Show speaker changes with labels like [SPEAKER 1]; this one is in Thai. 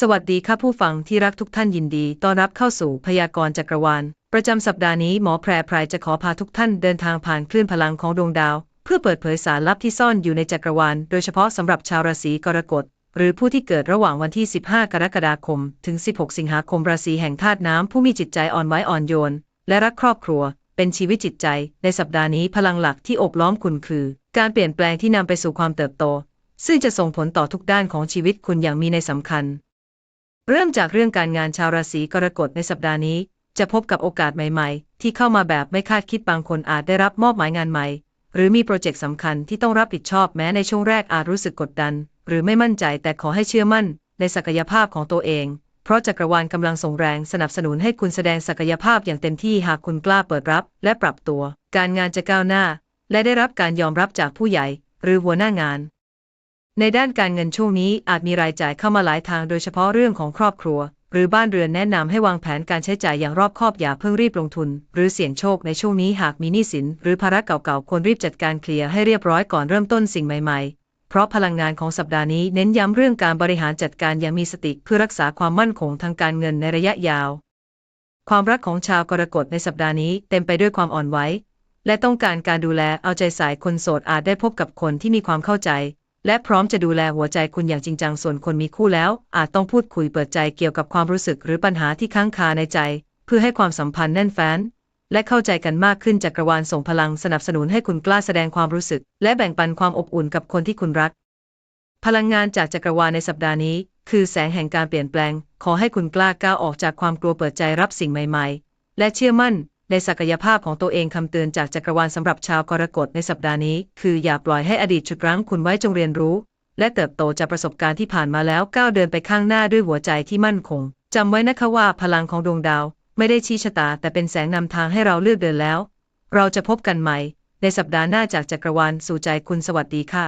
[SPEAKER 1] สวัสดีค่ะผู้ฟังที่รักทุกท่านยินดีต้อนรับเข้าสู่พยากรณ์จักรวาล ประจำสัปดาห์นี้หมอแพรไพรจะขอพาทุกท่านเดินทางผ่านคลื่นพลังของดวงดาว เพื่อเปิดเผยสารลับที่ซ่อนอยู่ในจักรวาล โดยเฉพาะสำหรับชาวราศีกรกฎหรือผู้ที่เกิดระหว่างวันที่ 15 กรกฎาคม ถึง 16 สิงหาคมราศีแห่งธาตุน้ำผู้มีจิตใจอ่อนไหวอ่อนโยน และรักครอบครัว เป็นชีวิตจิตใจ ในสัปดาห์นี้พลังหลักที่อบล้อมคุณคือ การเปลี่ยนแปลงที่นำไปสู่ความเติบโต ซึ่งจะส่งผลต่อทุกด้านของชีวิตคุณอย่างมีในสำคัญ เริ่มจากเรื่องการงานชาวราศีกรกฎในสัปดาห์นี้ จะพบกับโอกาสใหม่ ๆ ที่เข้ามาแบบไม่คาดคิดบางคนอาจได้รับมอบหมายงานใหม่ หรือมีโปรเจกต์สำคัญที่ต้องรับผิดชอบแม้ในช่วงแรกอาจรู้สึกกดดัน หรือไม่มั่นใจแต่ขอให้เชื่อมั่น ในศักยภาพของตัวเอง เพราะจักรวาลกำลังส่งแรงสนับสนุนให้คุณแสดงศักยภาพอย่างเต็มที่หากคุณกล้าเปิดรับ และปรับตัว การงานจะก้าวหน้า และได้รับการยอมรับจากผู้ใหญ่ หรือหัวหน้างาน ในด้านการเงินช่วงนี้อาจมีรายจ่ายเข้ามาหลายทางโดยเฉพาะเรื่องของครอบครัว หรือบ้านเรือนแนะนำให้วางแผนการใช้จ่ายอย่างรอบคอบอย่าเพิ่งรีบลงทุน หรือเสี่ยงโชคในช่วงนี้หากมีหนี้สิน หรือภาระเก่าๆควรรีบจัดการเคลียร์ให้เรียบร้อยก่อนเริ่มต้นสิ่งใหม่ๆ เพราะพลังงานของสัปดาห์นี้เน้นย้ำเรื่องการบริหารจัดการอย่างมีสติเพื่อรักษาความมั่นคงทางการเงินในระยะยาว ความรักของชาวกรกฎในสัปดาห์นี้เต็มไปด้วยความอ่อนไหวและต้องการการดูแลเอาใจใส่คนโสดอาจได้พบกับคนที่มีความเข้าใจ และพร้อมจะดูแลหัวใจคุณอย่างจริงจังส่วนคนมีคู่แล้ว อาจต้องพูดคุยเปิดใจเกี่ยวกับความรู้สึกหรือปัญหาที่ค้างคาในใจ เพื่อให้ความสัมพันธ์แน่นแฟ้นและเข้าใจกันมากขึ้นจักรวาลส่งพลังสนับสนุนให้คุณกล้าแสดงความรู้สึก และแบ่งปันความอบอุ่นกับคนที่คุณรัก พลังงานจากจักรวาลในสัปดาห์นี้ คือแสงแห่งการเปลี่ยนแปลง ขอให้คุณกล้าก้าวออกจากความกลัวเปิดใจรับสิ่งใหม่ ๆ และเชื่อมั่น ในศักยภาพของตัวเองคำเตือนจากจักรวาลสำหรับชาวกรกฎในสัปดาห์นี้ คืออย่าปล่อยให้อดีตฉุดรั้งคุณไว้จงเรียนรู้ และเติบโตจากประสบการณ์ที่ผ่านมาแล้วก้าวเดินไปข้างหน้าด้วยหัวใจที่มั่นคงจำไว้นะคะว่าพลังของดวงดาว ไม่ได้ชี้ชะตา แต่เป็นแสงนำทางให้เราเลือกเดินแล้ว เราจะพบกันใหม่ ในสัปดาห์หน้าจากจักรวาลสู่ใจคุณสวัสดีค่ะ